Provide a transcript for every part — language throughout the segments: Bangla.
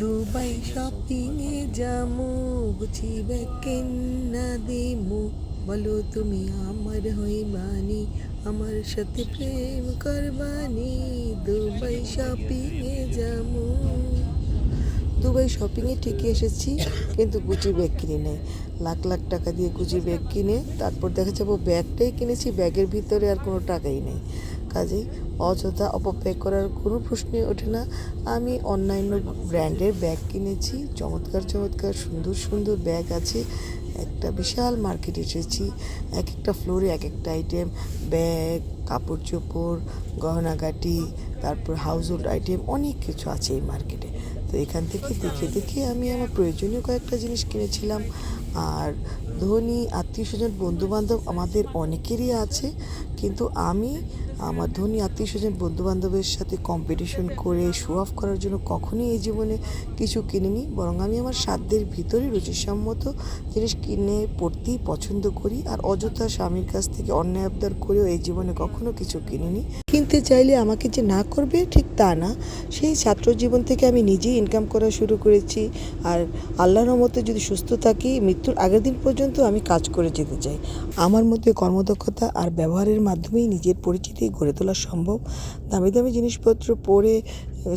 দুবাই শপিং এ যামু গুচি কেন্না দিমু বলো তুমি আমার হইবানি আমার সাথে প্রেম করবানি। দুবাই শপিং এ যামু। দুবাই শপিংয়ে ঠিকই এসেছি, কিন্তু গুচি ব্যাগ কিনে নেই। লাখ লাখ টাকা দিয়ে গুচি ব্যাগ কিনে, তারপর দেখা যাব ব্যাগটাই কিনেছি, ব্যাগের ভিতরে আর কোনো টাকাই নেই। কাজেই অযথা অপব্যয় করার কোনো প্রশ্নই ওঠে না। আমি অন্যান্য ব্র্যান্ডের ব্যাগ কিনেছি, চমৎকার চমৎকার, সুন্দর সুন্দর ব্যাগ আছে। একটা বিশাল মার্কেট এসেছি, এক একটা ফ্লোরে এক একটা আইটেম ব্যাগ কাপড় চোপড় গহনাগাটি, তারপর হাউস হোল্ড আইটেম অনেক কিছু আছে এই মার্কেটে তো এখান থেকে দেখে দেখে আমি আমার প্রয়োজনীয় কয়েকটা জিনিস কিনেছিলাম। আর ধনী, আত্মীয় স্বজন, বন্ধুবান্ধব আমাদের অনেকেরই আছে। কিন্তু আমি আমার ধনী, আত্মীয় স্বজন, বন্ধুবান্ধবের সাথে কম্পিটিশন করে শো অফ করার জন্য কখনই এই জীবনে কিছু কিনিনি। বরং আমি আমার সাধ্যের ভিতরে রুচিসম্মত জিনিস কিনে পড়তেই পছন্দ করি। আর অযথা স্বামীর কাছ থেকে অন্যায় আবদার করেও এই জীবনে কখনো কিছু কিনিনি। কিনতে চাইলে আমাকে যে না করবে ঠিক তা না। সেই ছাত্র জীবন থেকে আমি নিজেই ইনকাম করা শুরু করেছি। আর আল্লাহর মতে যদি সুস্থ থাকি, মৃত্যুর আগের দিন পর্যন্ত আমি কাজ করে যেতে চাই। আমার মধ্যে কর্মদক্ষতা আর ব্যবহারের মাধ্যমেই নিজের পরিচিতি গড়ে তোলা সম্ভব। দামি দামি জিনিসপত্র পরে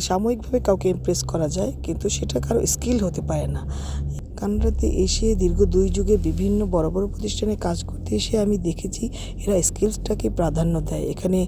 সাময়িকভাবে কাউকে ইমপ্রেস করা যায়, কিন্তু সেটা কারও স্কিল হতে পারে না। কানাডাতে এসে দীর্ঘ দুই যুগে বিভিন্ন বড় বড় প্রতিষ্ঠানে কাজ এসে আমি দেখেছি এরা স্কিলসটাকে প্রাধান্য দেয়। এখানে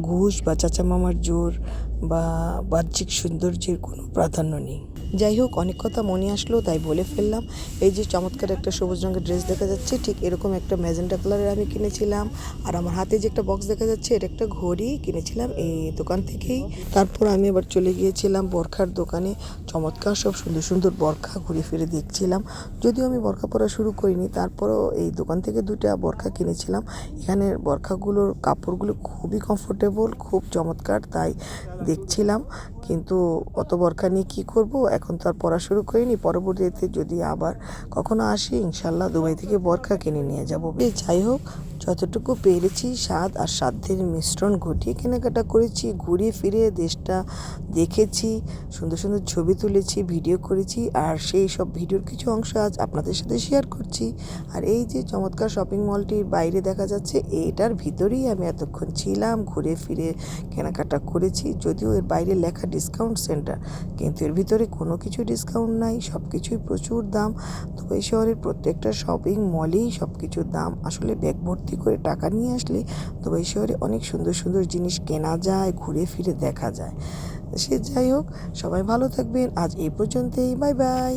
ঘুষ বা চাচা মামার জোর বা বাহ্যিক সৌন্দর্যের কোনো প্রাধান্য নেই। যাই হোক, অনেক কথা মনে আসলো, তাই বলে ফেললাম। এই যে চমৎকার একটা সবুজ রঙের ড্রেস দেখা যাচ্ছে, ঠিক এরকম একটা ম্যাজেন্টা কালারের আমি কিনেছিলাম। আর আমার হাতে যে একটা বক্স দেখা যাচ্ছে, এটা একটা ঘড়ি কিনেছিলাম এই দোকান থেকেই। তারপর আমি আবার চলে গিয়েছিলাম বরখার দোকানে। চমৎকার সব সুন্দর সুন্দর বরখা ঘুরে ফিরে দেখছিলাম। যদিও আমি বরখা পরা শুরু করিনি, তারপরও এই দোকান থেকে দুটা বরখা কিনেছিলাম। এখানের বরখাগুলোর কাপড়গুলো খুবই কমফোর্টেবল খুব চমৎকার, তাই দেখছিলাম। কিন্তু অত বরখা নিয়ে কী করব? এখন তো আর পড়া শুরু করিনি। পরবর্তীতে যদি আবার কখনো আসি ইনশাল্লাহ দুবাই থেকে বরখা কিনে নিয়ে যাব। যাই হোক, যতটুকু পেরেছি, স্বাদ আর সাধ্যের মিশ্রণ ঘটিয়ে কেনাকাটা করেছি ঘুরে ফিরে দেশটা দেখেছি, সুন্দর সুন্দর ছবি তুলেছি, ভিডিও করেছি, আর সেই সব ভিডিওর কিছু অংশ আজ আপনাদের সাথে শেয়ার করছি। আর এই যে চমৎকার শপিং মলটির বাইরে দেখা যাচ্ছে, এটার ভিতরেই আমি এতক্ষণ ছিলাম, ঘুরে ফিরে কেনাকাটা করেছি, যদিও এর বাইরে লেখা ডিসকাউন্ট সেন্টার কিন্তু এর ভিতরে কোনো কিছু ডিসকাউন্ট নাই সব কিছুই প্রচুর দাম। দুবাই শহরের প্রত্যেকটা শপিং মলেই সব কিছুর দাম। আসলে ব্যাগ ভর্তি করে টাকা নিয়ে আসলে দুবাই শহরে অনেক সুন্দর সুন্দর জিনিস কেনা যায়, ঘুরে ফিরে দেখা যায়। সে যাই হোক, সবাই ভালো থাকবেন। আজ এই পর্যন্তই। Bye bye.